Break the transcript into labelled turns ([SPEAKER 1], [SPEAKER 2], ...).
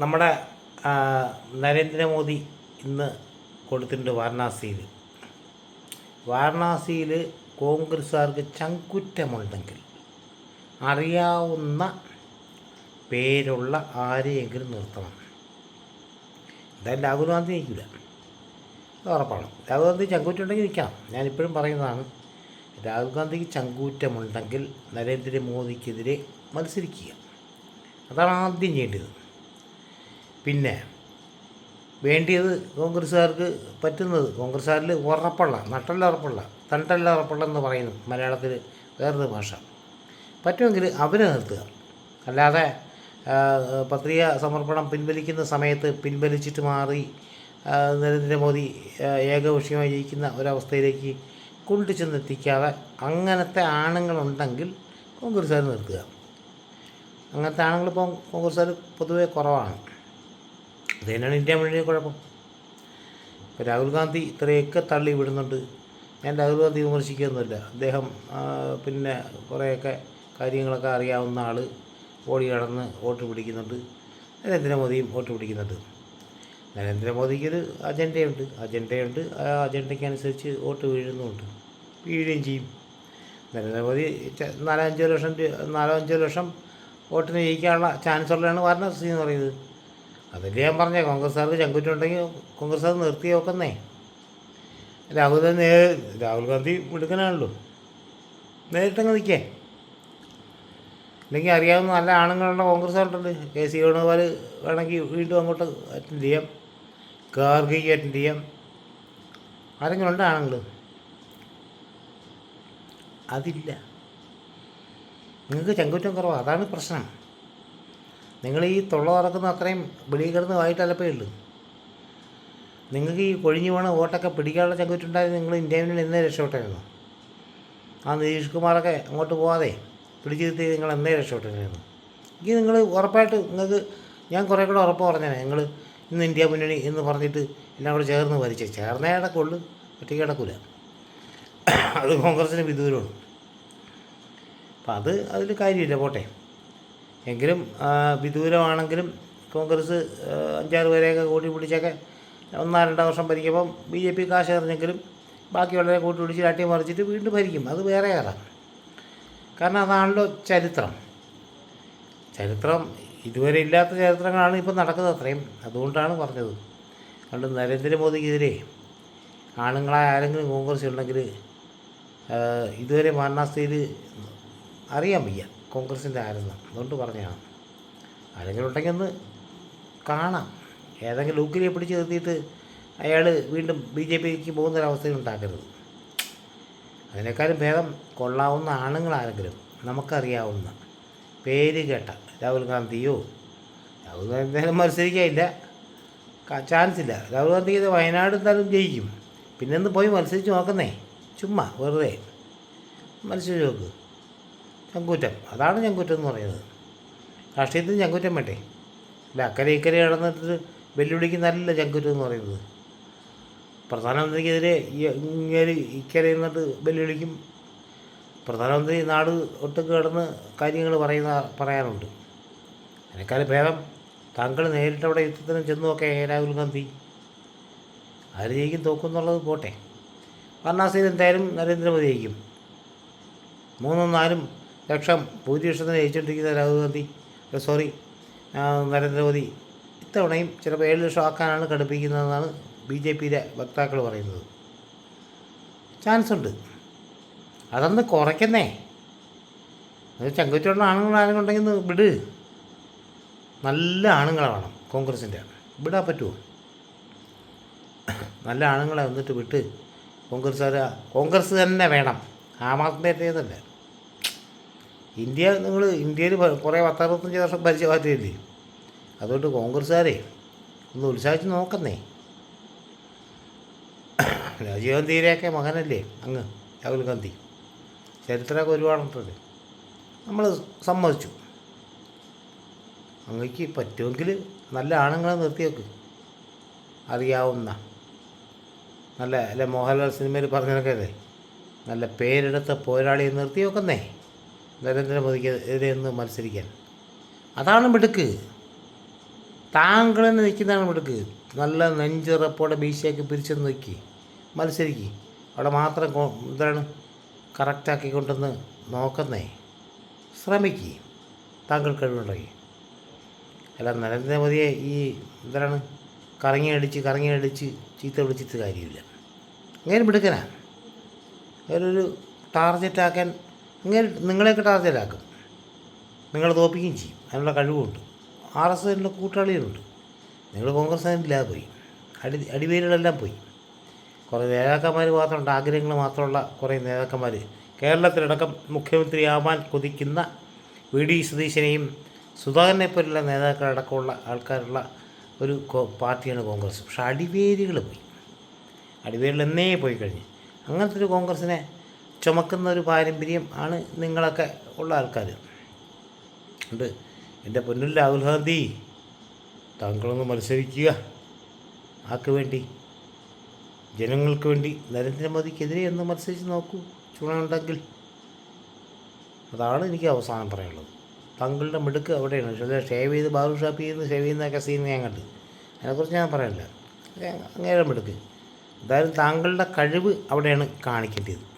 [SPEAKER 1] നമ്മുടെ നരേന്ദ്രമോദി ഇന്ന് കൊടുത്തിട്ടുണ്ട് വാരണാസിയിൽ. വാരണാസിയിൽ കോൺഗ്രസ്സുകാർക്ക് ചങ്കുറ്റമുണ്ടെങ്കിൽ അറിയാവുന്ന പേരുള്ള ആരെയെങ്കിലും നിർത്തണം. എന്തായാലും രാഹുൽ ഗാന്ധി നിൽക്കില്ല അത് ഉറപ്പാണ്. രാഹുൽ ഗാന്ധി ചങ്കൂറ്റുണ്ടെങ്കിൽ നിൽക്കാം. ഞാനിപ്പോഴും പറയുന്നതാണ് രാഹുൽ ഗാന്ധിക്ക് ചങ്കൂറ്റമുണ്ടെങ്കിൽ നരേന്ദ്രമോദിക്കെതിരെ മത്സരിക്കുക. അതാണ് ആദ്യം ചെയ്യേണ്ടത്. പിന്നെ വേണ്ടിയത് കോൺഗ്രസ്സുകാർക്ക് പറ്റുന്നത് കോൺഗ്രസ്സുകാരിൽ ഉറപ്പുള്ള നട്ടല്ല ഉറപ്പുള്ള തണ്ടല്ല ഉറപ്പുള്ള എന്ന് പറയുന്നു മലയാളത്തിൽ വേറൊരു ഭാഷ. പറ്റുമെങ്കിൽ അവരെ നിർത്തുക. അല്ലാതെ പത്രിക സമർപ്പണം പിൻവലിക്കുന്ന സമയത്ത് പിൻവലിച്ചിട്ട് മാറി നരേന്ദ്രമോദി ഏകപക്ഷീയമായി ജയിക്കുന്ന ഒരവസ്ഥയിലേക്ക് കൊണ്ടു ചെന്നെത്തിക്കാതെ അങ്ങനത്തെ ആണുങ്ങളുണ്ടെങ്കിൽ കോൺഗ്രസ്സുകാർ നിർത്തുക. അങ്ങനത്തെ ആണുങ്ങളിപ്പം കോൺഗ്രസ്സുകാർ പൊതുവേ കുറവാണ്. അത് തന്നെയാണ് ഇന്ത്യ മുന്നണി കുഴപ്പം. ഇപ്പോൾ രാഹുൽ ഗാന്ധി ഇത്രയൊക്കെ തള്ളി വിടുന്നുണ്ട്. ഞാൻ രാഹുൽ ഗാന്ധി വിമർശിക്കുകയൊന്നുമില്ല അദ്ദേഹം പിന്നെ കുറേയൊക്കെ കാര്യങ്ങളൊക്കെ അറിയാവുന്ന ആൾ ഓടി കടന്ന് വോട്ട് പിടിക്കുന്നുണ്ട്. നരേന്ദ്രമോദിയും വോട്ട് പിടിക്കുന്നുണ്ട്. നരേന്ദ്രമോദിക്കൊരു അജണ്ടയുണ്ട്. അജണ്ടയുണ്ട്. ആ അജണ്ടയ്ക്കനുസരിച്ച് വോട്ട് വീഴുന്നുമുണ്ട്. വീഴുകയും ചെയ്യും. നരേന്ദ്രമോദി നാലോ ലക്ഷം നാലോ അഞ്ചോ ലക്ഷം വോട്ടിന് ജയിക്കാനുള്ള ചാൻസ് ഉള്ളതാണ് വാരണാസി എന്ന് പറയുന്നത്. അതല്ലേ ഞാൻ പറഞ്ഞ കോൺഗ്രസ്സുകാർക്ക് ചങ്കുറ്റുണ്ടെങ്കിൽ കോൺഗ്രസ്സുകാർ നിർത്തി നോക്കുന്നേ. രാഹുൽ ഗാന്ധി രാഹുൽ ഗാന്ധി മിടുക്കനാണല്ലോ. നേരിട്ടങ്ങ് നിൽക്കേ. അല്ലെങ്കിൽ അറിയാവുന്ന നല്ല ആണുങ്ങളുള്ള കോൺഗ്രസ്സുകാരുണ്ട് കെ സി വേണുഗോപാൽ വേണമെങ്കിൽ വീണ്ടും അങ്ങോട്ട് അറ്റൻഡ് ചെയ്യാം. ഗാർഗിക്ക് അറ്റൻഡ് ചെയ്യാം. ആരെങ്കിലും ഉണ്ട് ആണുങ്ങൾ? അതില്ല. നിങ്ങൾക്ക് ചങ്കുറ്റം കുറവാണ് അതാണ് പ്രശ്നം. നിങ്ങൾ ഈ തൊള്ള തുറക്കുന്ന അത്രയും വെളിയിൽ കിടന്ന് വായിട്ടലപ്പേ ഉള്ളൂ. നിങ്ങൾക്ക് ഈ കൊഴിഞ്ഞു പോണ വോട്ടൊക്കെ പിടിക്കാനുള്ള ചങ്കുറ്റുണ്ടായത് നിങ്ങൾ ഇന്ത്യ മുന്നിൽ എന്നേ രക്ഷപ്പെട്ടായിരുന്നു ആ നിതീഷ് കുമാറൊക്കെ അങ്ങോട്ട് പോവാതെ പിടിച്ചു നിർത്തി നിങ്ങൾ എന്നേ രക്ഷപ്പെട്ടായിരുന്നു ഈ നിങ്ങൾ ഉറപ്പായിട്ട് നിങ്ങൾക്ക് ഞാൻ കുറേ കൂടെ ഉറപ്പ് പറഞ്ഞേ നിങ്ങൾ ഇന്ന് ഇന്ത്യ മുന്നണി എന്ന് പറഞ്ഞിട്ട് എല്ലാം കൂടെ ചേർന്ന് ഭരിച്ചേ. ചേർന്നേ കിടക്കുള്ളൂ. ഒറ്റയ്ക്ക് കിടക്കൂല. അത് കോൺഗ്രസിന് വിദൂരമാണ്. അപ്പം അത് അതിൽ കാര്യമില്ല. പോട്ടെ. എങ്കിലും വിദൂരമാണെങ്കിലും കോൺഗ്രസ് അഞ്ചാറ് പേരെയൊക്കെ കൂട്ടി പിടിച്ചൊക്കെ ഒന്നാം രണ്ടാം വർഷം ഭരിക്കുമ്പം ബി ജെ പി കാശ് എറിഞ്ഞെങ്കിലും ബാക്കിയുള്ളവരെ കൂട്ടി പിടിച്ച് രാട്ടി മറിച്ചിട്ട് വീണ്ടും ഭരിക്കും. അത് വേറെ ഏറെ കാരണം അതാണല്ലോ ചരിത്രം. ചരിത്രം ഇതുവരെ ഇല്ലാത്ത ചരിത്രങ്ങളാണ് ഇപ്പം നടക്കുന്നത് അത്രയും. അതുകൊണ്ടാണ് പറഞ്ഞത്. അതുകൊണ്ട് നരേന്ദ്രമോദിക്കെതിരെ ആണുങ്ങളായ ആരെങ്കിലും കോൺഗ്രസ് ഉണ്ടെങ്കിൽ ഇതുവരെ മരണാസ്ഥയിൽ അറിയാൻ വയ്യ. കോൺഗ്രസിന്റെ ആരെന്ന്. അതുകൊണ്ട് പറഞ്ഞതാണ് ആരെങ്കിലും ഉണ്ടെങ്കിൽ ഒന്ന് കാണാം. ഏതെങ്കിലും ഉക്കിലെ പിടിച്ച് നിർത്തിയിട്ട് അയാൾ വീണ്ടും ബി ജെ പിക്ക് പോകുന്നൊരവസ്ഥ ഉണ്ടാക്കരുത് അതിനേക്കാളും ഭേദം കൊള്ളാവുന്ന ആണുങ്ങളാരെങ്കിലും നമുക്കറിയാവുന്ന പേര് കേട്ട രാഹുൽ ഗാന്ധിയോ രാഹുൽ ഗാന്ധി എന്തായാലും മത്സരിക്കാനില്ല. ചാൻസ് ഇല്ല രാഹുൽ ഗാന്ധി ഇത് വയനാട് എന്തായാലും ജയിക്കും. പിന്നെ ഒന്ന് പോയി മത്സരിച്ച് നോക്കുന്നേ? ചുമ്മാ വെറുതെ. മത്സരിച്ച് നോക്ക്. ചങ്കൂറ്റം അതാണ് ചങ്കൂറ്റം എന്ന് പറയുന്നത്. രാഷ്ട്രീയത്തിൽ ചങ്കൂറ്റം വേണ്ടേ? അല്ല അക്കരെ ഇക്കരെ നടന്നിട്ട് വെല്ലുവിളിക്കുന്നതല്ല ചങ്കൂറ്റം എന്ന് പറയുന്നത്. പ്രധാനമന്ത്രിക്കെതിരെ ഇങ്ങനെ ഇക്കരെ നിന്നിട്ട് വെല്ലുവിളിക്കും. പ്രധാനമന്ത്രി നാട് ഒട്ടും കിടന്ന് കാര്യങ്ങൾ പറയുന്ന പറയാറുണ്ട്. അതിനേക്കാൾ ഭേദം താങ്കൾ നേരിട്ട് അവിടെ യുദ്ധത്തിന് ചെന്ന് നോക്കേ രാഹുൽ ഗാന്ധി. ആര് ജയിക്കും തോക്കും എന്നുള്ളത് പോട്ടെ. വാരണാസിയിൽ എന്തായാലും നരേന്ദ്രമോദി ജയിക്കും. മൂന്നും നാലും ലക്ഷം ഭൂരിപക്ഷത്തിന് ജയിച്ചുകൊണ്ടിരിക്കുന്ന രാഹുൽ ഗാന്ധി. സോറി നരേന്ദ്രമോദി ഇത്തവണയും ചിലപ്പോൾ ഏഴ് ലക്ഷം ആക്കാനാണ് ഘടിപ്പിക്കുന്നതെന്നാണ് ബി ജെ പിയിലെ വക്താക്കൾ പറയുന്നത്. ചാൻസ് ഉണ്ട്. അതൊന്ന് കുറയ്ക്കുന്നേ. അത് ചങ്കുറ്റുള്ള ഉണ്ടെങ്കിൽ വിട്. നല്ല ആണുങ്ങളെ വേണം കോൺഗ്രസിന്റെ. വിടാൻ പറ്റുമോ? നല്ല ആണുങ്ങളെ വന്നിട്ട് വിട്ട് കോൺഗ്രസ്സുകാർ കോൺഗ്രസ് തന്നെ വേണം. ആം ആദ്മിയുടേതല്ല ഇന്ത്യ നിങ്ങൾ ഇന്ത്യയിൽ കുറേ പത്തറുപത്തഞ്ച് വർഷം ഭരിച്ച പാർട്ടിയല്ലേ? അതുകൊണ്ട് കോൺഗ്രസ്സുകാരെ ഒന്ന് ഉത്സാഹിച്ച് നോക്കുന്നേ. രാജീവ് ഗാന്ധിയുടെയൊക്കെ മകനല്ലേ അങ്ങ് രാഹുൽ ഗാന്ധി. ചരിത്രമൊക്കെ ഒരുപാടുണ്ടല്ലേ നമ്മൾ സമ്മതിച്ചു. അങ്ങക്ക് പറ്റുമെങ്കിൽ നല്ല ആണുങ്ങളെ നിർത്തി വെക്ക്. അറിയാവുന്ന. നല്ല അല്ലെ മോഹൻലാൽ സിനിമയിൽ അല്ലേ? നല്ല പേരെടുത്ത പോരാളിയെ നിർത്തി വെക്കുന്നേ. നരേന്ദ്രമോദിക്ക് എതിരെ ഒന്ന് മത്സരിക്കാൻ. അതാണ് മിടുക്ക്. താങ്കൾ തന്നെ നിൽക്കുന്നതാണ് മിടുക്ക്. നല്ല നെഞ്ചുറപ്പോടെ ബീച്ചേക്ക് പിരിച്ചെന്ന് നോക്കി. മത്സരിക്ക്. അവിടെ മാത്രം എന്താണ് കറക്റ്റാക്കി കൊണ്ടുവന്ന് നോക്കുന്നേ. ശ്രമിക്ക്. താങ്കൾ കഴിവുണ്ടെങ്കിൽ. അല്ല നരേന്ദ്രമോദിയെ ഈ എന്താണ് കറങ്ങി അടിച്ച് ചീത്ത വിളിച്ചിട്ട് കാര്യമില്ല. അങ്ങനെ മിടുക്കനാ? വേറൊരു ടാർഗറ്റാക്കാൻ ഇങ്ങനെ നിങ്ങളെയൊക്കെ ടാർഗറ്റാക്കും. നിങ്ങളെ തോപ്പിക്കുകയും ചെയ്യും. അതിനുള്ള കഴിവുണ്ട്. ആർ എസ് എസിന്റെ കൂട്ടാളികളുണ്ട്. നിങ്ങൾ കോൺഗ്രസ് അതിനില്ലാതെ പോയി. അടി അടിവേരുകളെല്ലാം പോയി. കുറേ നേതാക്കന്മാർ മാത്രമുണ്ട്. ആഗ്രഹങ്ങൾ മാത്രമുള്ള കുറേ നേതാക്കന്മാർ കേരളത്തിലടക്കം മുഖ്യമന്ത്രിയാവാൻ കൊതിക്കുന്ന വി ഡി സതീശനെയും സുധാകരനെ പോലുള്ള നേതാക്കളടക്കമുള്ള ആൾക്കാരുള്ള ഒരു പാർട്ടിയാണ് കോൺഗ്രസ്. പക്ഷെ അടിവേരുകൾ പോയി. അടിവേരുകൾ എന്നേ പോയി കഴിഞ്ഞ്. അങ്ങനത്തെ ഒരു കോൺഗ്രസിനെ ചുമക്കുന്ന ഒരു പാരമ്പര്യം ആണ് നിങ്ങളൊക്കെ ഉള്ള ആൾക്കാർ ഉണ്ട്. എന്റെ പൊന്നിൽ രാഹുൽ ഗാന്ധി താങ്കളൊന്ന് മത്സരിക്കുക. ആക്ക് വേണ്ടി ജനങ്ങൾക്ക് വേണ്ടി നരേന്ദ്രമോദിക്കെതിരെ ഒന്ന് മത്സരിച്ച് നോക്കൂ. ചുണയുണ്ടെങ്കിൽ അതാണ് എനിക്ക് അവസാനം പറയാനുള്ളത്. താങ്കളുടെ മിടുക്ക് അവിടെയാണ്. പക്ഷേ ഷേവ് ചെയ്ത് ബാബു ഷാപ്പ് ചെയ്യുന്ന ഷേവ് ചെയ്യുന്നതൊക്കെ സീൻ ഞാൻ കണ്ട്. അതിനെക്കുറിച്ച് ഞാൻ പറയില്ല അങ്ങനെ മിടുക്ക്. എന്തായാലും താങ്കളുടെ കഴിവ് അവിടെയാണ് കാണിക്കേണ്ടത്.